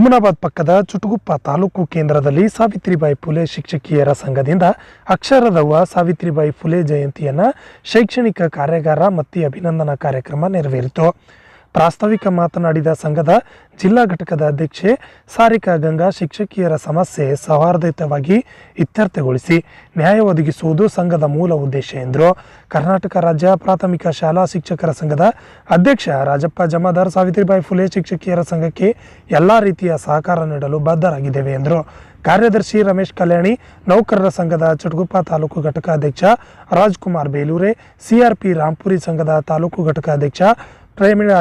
ಹುಮನಾಬಾದ್ ಪಕ್ಕದ ಚುಟುಗುಪ್ಪ ತಾಲೂಕು ಕೇಂದ್ರದಲ್ಲಿ ಸಾವಿತ್ರಿಬಾಯಿ ಫುಲೆ ಶಿಕ್ಷಕಿಯರ ಸಂಘದಿಂದ ಅಕ್ಷರದವ್ವ ಸಾವಿತ್ರಿಬಾಯಿ ಫುಲೆ ಜಯಂತಿಯನ್ನ ಶೈಕ್ಷಣಿಕ ಕಾರ್ಯಾಗಾರ ಮತ್ತು ಅಭಿನಂದನಾ ಕಾರ್ಯಕ್ರಮ ನೆರವೇರಿತು. ಪ್ರಾಸ್ತಾವಿಕ ಮಾತನಾಡಿದ ಸಂಘದ ಜಿಲ್ಲಾ ಘಟಕದ ಅಧ್ಯಕ್ಷೆ ಸಾರಿಕಾ ಗಂಗಾ ಶಿಕ್ಷಕಿಯರ ಸಮಸ್ಯೆ ಸೌಹಾರ್ದಯುತವಾಗಿ ಇತ್ಯರ್ಥಗೊಳಿಸಿ ನ್ಯಾಯ ಒದಗಿಸುವುದು ಸಂಘದ ಮೂಲ ಉದ್ದೇಶ ಎಂದರು. ಕರ್ನಾಟಕ ರಾಜ್ಯ ಪ್ರಾಥಮಿಕ ಶಾಲಾ ಶಿಕ್ಷಕರ ಸಂಘದ ಅಧ್ಯಕ್ಷ ರಾಜಪ್ಪ ಜಮಾದಾರ್ ಸಾವಿತ್ರಿಬಾಯಿ ಫುಲೆ ಶಿಕ್ಷಕಿಯರ ಸಂಘಕ್ಕೆ ಎಲ್ಲ ರೀತಿಯ ಸಹಕಾರ ನೀಡಲು ಬದ್ಧರಾಗಿದ್ದೇವೆ ಎಂದರು. ಕಾರ್ಯದರ್ಶಿ ರಮೇಶ್ ಕಲ್ಯಾಣಿ, ನೌಕರರ ಸಂಘದ ಚಟಗುಪ್ಪ ತಾಲೂಕು ಘಟಕ ಅಧ್ಯಕ್ಷ ರಾಜ್ಕುಮಾರ್ ಬೇಲೂರೆ, ಸಿಆರ್ಪಿ ರಾಂಪುರಿ ಸಂಘದ ತಾಲೂಕು ಘಟಕ ಅಧ್ಯಕ್ಷ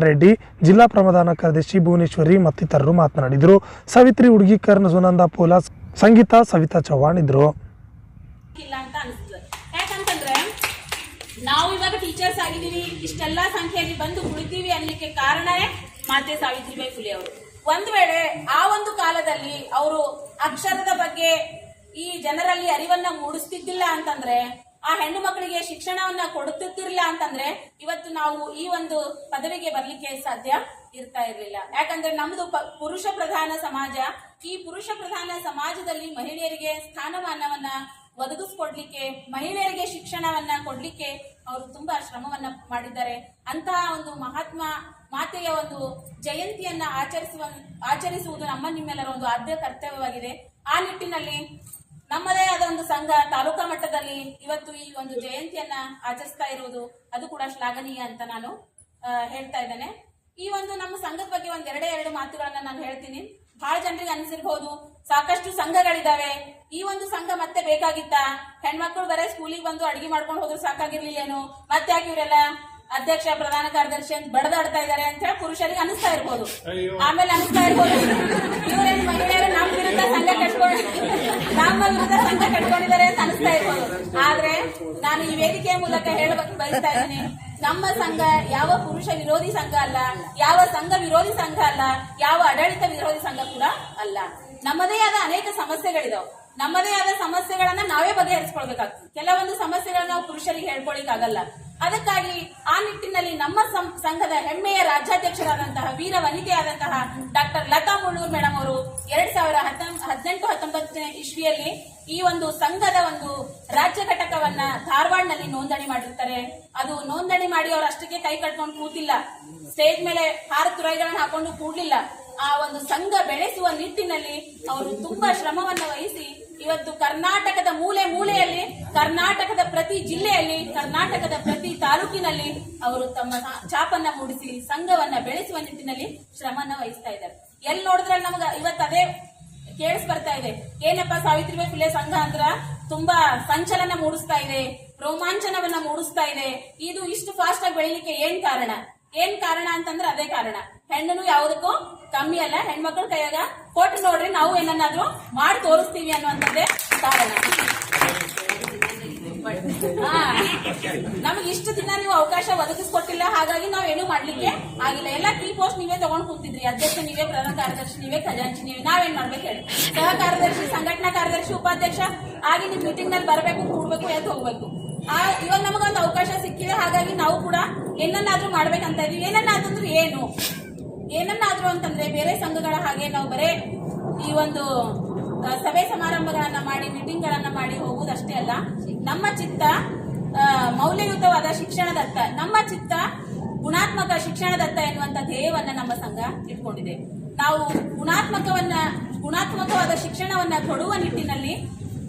ರೆಡ್ಡಿ, ಜಿಲ್ಲಾ ಪ್ರಮದಾನ ಕಾರ್ಯದರ್ಶಿ ಭುವನೇಶ್ವರಿ ಮತ್ತಿತರರು ಮಾತನಾಡಿದರು. ಸಾವಿತ್ರಿ ಹುಡುಗೀಕರಣ ಸುನಂದ ಪೋಲಾಸ್ ಸಂಗೀತ ಸವಿತಾ ಚವ್ಹಾಣ್ ಇದ್ರು. ನಾವು ಇವಾಗ ಟೀಚರ್ಸ್ ಆಗಿದ್ದೀವಿ, ಇಷ್ಟೆಲ್ಲಾ ಸಂಖ್ಯೆಯಲ್ಲಿ ಬಂದು ಉಳಿತೀವಿ ಅನ್ಲಿಕ್ಕೆ ಕಾರಣವೇ ಮಾತೆ ಸಾವಿತ್ರಿಬಾಯಿ ಫುಲೆ ಅವರು. ಒಂದ್ ವೇಳೆ ಆ ಒಂದು ಕಾಲದಲ್ಲಿ ಅವರು ಅಕ್ಷರದ ಬಗ್ಗೆ ಈ ಜನರಲ್ಲಿ ಅರಿವನ್ನ ಮೂಡಿಸ್ತಿದ್ದಿಲ್ಲ ಅಂತಂದ್ರೆ ಆ ಹೆಣ್ಣು ಮಕ್ಕಳಿಗೆ ಶಿಕ್ಷಣವನ್ನ ಕೊಡುತ್ತಿರ್ಲಿಲ್ಲ ಅಂತಂದ್ರೆ ಇವತ್ತು ನಾವು ಈ ಒಂದು ಪದವಿಗೆ ಬರ್ಲಿಕ್ಕೆ ಸಾಧ್ಯ ಇರ್ತಾ ಇರಲಿಲ್ಲ. ಯಾಕಂದ್ರೆ ನಮ್ದು ಪುರುಷ ಪ್ರಧಾನ ಸಮಾಜ, ಈ ಪುರುಷ ಪ್ರಧಾನ ಸಮಾಜದಲ್ಲಿ ಮಹಿಳೆಯರಿಗೆ ಸ್ಥಾನಮಾನವನ್ನ ಒದಗಿಸ್ಕೊಡ್ಲಿಕ್ಕೆ, ಮಹಿಳೆಯರಿಗೆ ಶಿಕ್ಷಣವನ್ನ ಕೊಡ್ಲಿಕ್ಕೆ ಅವರು ತುಂಬಾ ಶ್ರಮವನ್ನ ಮಾಡಿದ್ದಾರೆ. ಅಂತಹ ಒಂದು ಮಹಾತ್ಮ ಮಾತೆಯ ಒಂದು ಜಯಂತಿಯನ್ನ ಆಚರಿಸುವ, ಆಚರಿಸುವುದು ನಮ್ಮ ನಿಮ್ಮೆಲ್ಲರ ಒಂದು ಆದ್ಯ ಕರ್ತವ್ಯವಾಗಿದೆ. ಆ ನಿಟ್ಟಿನಲ್ಲಿ ಸಂಘ ತಾಲೂಕಾ ಮಟ್ಟದಲ್ಲಿ ಇವತ್ತು ಈ ಒಂದು ಜಯಂತಿಯನ್ನ ಆಚರಿಸ್ತಾ ಇರುವುದು ಅದು ಕೂಡ ಶ್ಲಾಘನೀಯ ಅಂತ ನಾನು ಹೇಳ್ತಾ ಇದ್ದೇನೆ. ಈ ಒಂದು ನಮ್ಮ ಸಂಘದ ಬಗ್ಗೆ ಒಂದ್ ಎರಡೇ ಎರಡು ಮಾತುಗಳನ್ನ ನಾನು ಹೇಳ್ತೀನಿ. ಬಹಳ ಜನರಿಗೆ ಅನಿಸಿರ್ಬಹುದು ಸಾಕಷ್ಟು ಸಂಘಗಳಿದಾವೆ. ಈ ಒಂದು ಸಂಘ ಮತ್ತೆ ಬೇಕಾಗಿತ್ತ? ಹೆಣ್ಮಕ್ಳು ಬರೇ ಸ್ಕೂಲಿಗೆ ಬಂದು ಅಡಿಗೆ ಮಾಡ್ಕೊಂಡು ಹೋದ್ರೆ ಸಾಕಾಗಿರ್ಲಿಲ್ಲೇನು? ಮತ್ತೆ ಯಾಕೆ ಇವರೆಲ್ಲ ಅಧ್ಯಕ್ಷ ಪ್ರಧಾನ ಕಾರ್ಯದರ್ಶಿ ಅಂತ ಬಡದಾಡ್ತಾ ಇದಾರೆ ಅಂತ ಹೇಳಿ ಪುರುಷರಿಗೆ ಅನಿಸ್ತಾ ಇರ್ಬೋದು. ಆಮೇಲೆ ಅನಿಸ್ತಾ ಇರ್ಬೋದು. ಇವರೇನು ಮಹಿಳೆಯರು ನಮ್ಮ ವಿರುದ್ಧ ಸಂಘ ಕಟ್ಕೊಂಡು ನಮ್ಮ ವಿರುದ್ಧ ಸಂಘ ಕಟ್ಕೊಂಡಿದ್ದಾರೆ ಅಂತ ಅನಿಸ್ತಾ ಇರ್ಬೋದು. ಆದ್ರೆ ನಾನು ಈ ವೇದಿಕೆಯ ಮೂಲಕ ಹೇಳಬೇಕು ಬಯಸ್ತಾ ಇದ್ದೀನಿ ನಮ್ಮ ಸಂಘ ಯಾವ ಪುರುಷ ವಿರೋಧಿ ಸಂಘ ಅಲ್ಲ ಯಾವ ಸಂಘ ವಿರೋಧಿ ಸಂಘ ಅಲ್ಲ ಯಾವ ಆಡಳಿತ ವಿರೋಧಿ ಸಂಘ ಕೂಡ ಅಲ್ಲ. ನಮ್ಮದೇ ಆದ ಅನೇಕ ಸಮಸ್ಯೆಗಳಿದಾವೆ. ನಮ್ಮದೇ ಆದ ಸಮಸ್ಯೆಗಳನ್ನ ನಾವೇ ಬಗೆಹರಿಸ್ಕೊಳ್ಬೇಕಾಗ್ತದೆ. ಕೆಲವೊಂದು ಸಮಸ್ಯೆಗಳನ್ನ ನಾವು ಪುರುಷರಿಗೆ ಹೇಳ್ಕೊಳಿಕ್ಕಾಗಲ್ಲ. ಅದಕ್ಕಾಗಿ ಆ ನಿಟ್ಟಿನಲ್ಲಿ ನಮ್ಮ ಸಂಘದ ಹೆಮ್ಮೆಯ ರಾಜ್ಯಾಧ್ಯಕ್ಷರಾದಂತಹ ವೀರ ವನಿತೆಯಾದಂತಹ ಡಾಕ್ಟರ್ ಲತಾ ಮುಳ್ಳೂರ್ ಮೇಡಮ್ ಅವರು ಎರಡ್ ಸಾವಿರ ಹದಿನೆಂಟು, ಹತ್ತೊಂಬತ್ತನೇ ಇಸ್ವಿಯಲ್ಲಿ ಈ ಒಂದು ಸಂಘದ ಒಂದು ರಾಜ್ಯ ಘಟಕವನ್ನ ಧಾರವಾಡನಲ್ಲಿ ನೋಂದಣಿ ಮಾಡಿರ್ತಾರೆ. ಅದು ನೋಂದಣಿ ಮಾಡಿ ಅವ್ರು ಅಷ್ಟಕ್ಕೆ ಕೈ ಕಟ್ಕೊಂಡು ಕೂತಿಲ್ಲ. ಸ್ಟೇಜ್ ಮೇಲೆ ಹಾರ ತುರೈಗಳನ್ನು ಹಾಕೊಂಡು ಕೂಡ್ಲಿಲ್ಲ. ಆ ಒಂದು ಸಂಘ ಬೆಳೆಸುವ ನಿಟ್ಟಿನಲ್ಲಿ ಅವರು ತುಂಬಾ ಶ್ರಮವನ್ನ ವಹಿಸಿ ಇವತ್ತು ಕರ್ನಾಟಕದ ಮೂಲೆ ಮೂಲೆಯಲ್ಲಿ, ಕರ್ನಾಟಕದ ಪ್ರತಿ ಜಿಲ್ಲೆಯಲ್ಲಿ, ಕರ್ನಾಟಕದ ಪ್ರತಿ ತಾಲೂಕಿನಲ್ಲಿ ಅವರು ತಮ್ಮ ಚಾಪನ್ನ ಮೂಡಿಸಿ, ಸಂಘವನ್ನ ಬೆಳೆಸುವ ನಿಟ್ಟಿನಲ್ಲಿ ಶ್ರಮನ ವಹಿಸ್ತಾ ಇದ್ದಾರೆ. ಎಲ್ಲಿ ನೋಡಿದ್ರೆ ನಮಗ ಇವತ್ತು ಅದೇ ಕೇಳಿಸ್ ಬರ್ತಾ ಇದೆ. ಏನಪ್ಪ ಸಾವಿತ್ರಿಬಾಯಿ ಫುಲೆ ಸಂಘ ಅಂದ್ರ? ತುಂಬಾ ಸಂಚಲನ ಮೂಡಿಸ್ತಾ ಇದೆ, ರೋಮಾಂಚನವನ್ನ ಮೂಡಿಸ್ತಾ ಇದೆ. ಇದು ಇಷ್ಟು ಫಾಸ್ಟ್ ಆಗಿ ಬೆಳಿಲಿಕ್ಕೆ ಏನ್ ಕಾರಣ? ಏನ್ ಕಾರಣ ಅಂತಂದ್ರೆ ಅದೇ ಕಾರಣ. ಹೆಣ್ಣು ಯಾವುದಕ್ಕೂ ಕಮ್ಮಿ ಅಲ್ಲ, ಹೆಣ್ಮಕ್ಳ ಕೈಯಾಗ ಕೊಟ್ಟು ನೋಡ್ರಿ, ನಾವು ಏನನ್ನಾದ್ರೂ ಮಾಡಿ ತೋರಿಸ್ತೀವಿ ಅನ್ನುವಂಥದ್ದೇ ಕಾರಣ. ನಮ್ಗೆ ಇಷ್ಟು ದಿನ ನೀವು ಅವಕಾಶ ಒದಗಿಸ್ಕೊಟ್ಟಿಲ್ಲ, ಹಾಗಾಗಿ ನಾವ್ ಏನು ಮಾಡ್ಲಿಕ್ಕೆ ಆಗಿಲ್ಲ. ಎಲ್ಲ ಕೀ ಪೋಸ್ಟ್ ನೀವೇ ತಗೊಂಡ್ ಕೂತಿದ್ರಿ. ಅಧ್ಯಕ್ಷ ನೀವೇ, ಪ್ರಧಾನ ಕಾರ್ಯದರ್ಶಿ ನೀವೇ, ಖಜಾಂಚಿ ನೀವೇ. ನಾವೇನ್ ಮಾಡ್ಬೇಕು ಹೇಳಿ? ಸಹ ಕಾರ್ಯದರ್ಶಿ ಸಂಘಟನಾ ಕಾರ್ಯದರ್ಶಿ, ಉಪಾಧ್ಯಕ್ಷ ಆಗಿ ನಿಮ್ ಮೀಟಿಂಗ್ನಲ್ಲಿ ಬರಬೇಕು, ಕೂಡ್ಬೇಕು, ಎದ್ದು ಹೋಗ್ಬೇಕು. ಆ, ಇವಾಗ ನಮಗೊಂದು ಅವಕಾಶ ಸಿಕ್ಕಿದೆ, ಹಾಗಾಗಿ ನಾವು ಕೂಡ ಏನನ್ನಾದ್ರೂ ಮಾಡ್ಬೇಕಂತ ಇದೀವಿ. ಏನನ್ನಾದ್ರೂ ಏನು? ಏನನ್ನಾದ್ರೂ ಅಂತಂದ್ರೆ ಬೇರೆ ಸಂಘಗಳ ಹಾಗೆ ನಾವು ಬರೇ ಈ ಒಂದು ಸಭೆ ಸಮಾರಂಭಗಳನ್ನ ಮಾಡಿ ಮೀಟಿಂಗ್ ಗಳನ್ನ ಮಾಡಿ ಹೋಗುವುದಷ್ಟೇ ಅಲ್ಲ, ನಮ್ಮ ಚಿತ್ತ ಮೌಲ್ಯಯುತವಾದ ಶಿಕ್ಷಣದತ್ತ ನಮ್ಮ ಚಿತ್ತ ಗುಣಾತ್ಮಕ ಶಿಕ್ಷಣದತ್ತ ಎನ್ನುವಂತ ಧ್ಯೇಯವನ್ನ ನಮ್ಮ ಸಂಘ ಇಟ್ಕೊಂಡಿದೆ. ನಾವು ಗುಣಾತ್ಮಕವನ್ನ, ಗುಣಾತ್ಮಕವಾದ ಶಿಕ್ಷಣವನ್ನ ಕೊಡುವ ನಿಟ್ಟಿನಲ್ಲಿ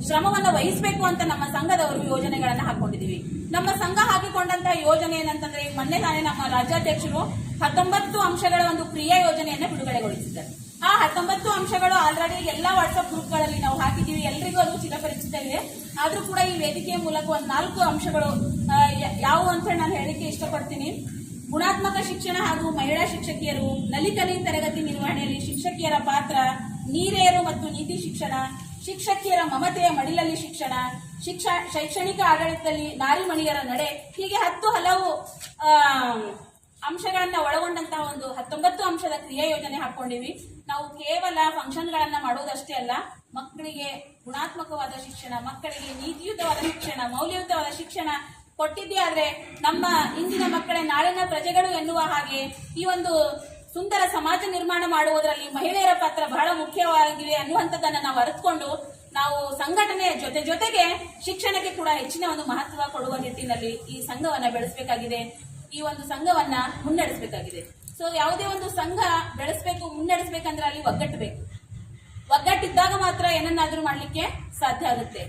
ಶ್ರಮವನ್ನ ವಹಿಸಬೇಕು ಅಂತ ನಮ್ಮ ಸಂಘದವರು ಯೋಜನೆಗಳನ್ನ ಹಾಕೊಂಡಿದೀವಿ ನಮ್ಮ ಸಂಘ ಹಾಕಿಕೊಂಡಂತ ಯೋಜನೆ ಏನಂತಂದ್ರೆ ಮೊನ್ನೆ ತಾನೇ ನಮ್ಮ ರಾಜ್ಯಾಧ್ಯಕ್ಷರು ಹತ್ತೊಂಬತ್ತು ಅಂಶಗಳ ಒಂದು ಕ್ರಿಯಾ ಯೋಜನೆಯನ್ನ ಬಿಡುಗಡೆಗೊಳಿಸಿದ್ದಾರೆ. ಆ ಹತ್ತೊಂಬತ್ತು ಅಂಶಗಳು ಆಲ್ರೆಡಿ ಎಲ್ಲಾ ವಾಟ್ಸ್ಆಪ್ ಗ್ರೂಪ್ಗಳಲ್ಲಿ ನಾವು ಹಾಕಿದೀವಿ ಎಲ್ರಿಗೂ ಅದು ಚಿರಪರಿಚಿತ ಇದೆ. ಆದ್ರೂ ಕೂಡ ಈ ವೇದಿಕೆಯ ಮೂಲಕ ಒಂದು ನಾಲ್ಕು ಅಂಶಗಳು ಯಾವುವು ಅಂತ ನಾನು ಹೇಳಿಕೆ ಇಷ್ಟಪಡ್ತೀನಿ. ಗುಣಾತ್ಮಕ ಶಿಕ್ಷಣ ಹಾಗೂ ಮಹಿಳಾ ಶಿಕ್ಷಕಿಯರು, ನಲಿಕಲಿ ತರಗತಿ ನಿರ್ವಹಣೆಯಲ್ಲಿ ಶಿಕ್ಷಕಿಯರ ಪಾತ್ರ ನೀರೇರು ಮತ್ತು ನೀತಿ ಶಿಕ್ಷಣ ಶಿಕ್ಷಕಿಯರ ಮಮತೆಯ ಮಡಿಲಲ್ಲಿ ಶಿಕ್ಷಣ, ಶಿಕ್ಷ, ಶೈಕ್ಷಣಿಕ ಆಡಳಿತದಲ್ಲಿ ನಾರಿಮಣಿಯರ ನಡೆ, ಹೀಗೆ ಹತ್ತು ಹಲವು ಅಂಶಗಳನ್ನ ಒಳಗೊಂಡಂತಹ ಒಂದು ಹತ್ತೊಂಬತ್ತು ಅಂಶದ ಕ್ರಿಯಾ ಯೋಜನೆ ಹಾಕೊಂಡಿವಿ ನಾವು ಕೇವಲ ಫಂಕ್ಷನ್ಗಳನ್ನ ಮಾಡುವುದಷ್ಟೇ ಅಲ್ಲ, ಮಕ್ಕಳಿಗೆ ಗುಣಾತ್ಮಕವಾದ ಶಿಕ್ಷಣ, ಮಕ್ಕಳಿಗೆ ನೀತಿಯುತವಾದ ಶಿಕ್ಷಣ, ಮೌಲ್ಯಯುತವಾದ ಶಿಕ್ಷಣ ಕೊಟ್ಟಿದ್ದೇ ಆದ್ರೆ ನಮ್ಮ ಇಂದಿನ ಮಕ್ಕಳೇ ನಾಳಿನ ಪ್ರಜೆಗಳು ಎನ್ನುವ ಹಾಗೆ ಈ ಒಂದು ಸುಂದರ ಸಮಾಜ ನಿರ್ಮಾಣ ಮಾಡುವುದರಲ್ಲಿ ಮಹಿಳೆಯರ ಪಾತ್ರ ಬಹಳ ಮುಖ್ಯವಾಗಿದೆ ಅನ್ನುವಂಥದ್ದನ್ನ ನಾವು ಅರಿತುಕೊಂಡು ನಾವು ಸಂಘಟನೆಯ ಜೊತೆ ಜೊತೆಗೆ ಶಿಕ್ಷಣಕ್ಕೆ ಕೂಡ ಹೆಚ್ಚಿನ ಒಂದು ಮಹತ್ವ ಕೊಡುವ ನಿಟ್ಟಿನಲ್ಲಿ ಈ ಸಂಘವನ್ನ ಬೆಳೆಸಬೇಕಾಗಿದೆ. ಈ ಒಂದು ಸಂಘವನ್ನ ಮುನ್ನಡೆಸಬೇಕಾಗಿದೆ. ಸೊ ಯಾವುದೇ ಒಂದು ಸಂಘ ಬೆಳೆಸಬೇಕು, ಮುನ್ನಡೆಸಬೇಕಂದ್ರೆ ಅಲ್ಲಿ ಒಗ್ಗಟ್ಟು ಬೇಕು. ಒಗ್ಗಟ್ಟಿದ್ದಾಗ ಮಾತ್ರ ಏನನ್ನಾದ್ರೂ ಮಾಡಲಿಕ್ಕೆ ಸಾಧ್ಯ ಆಗುತ್ತೆ.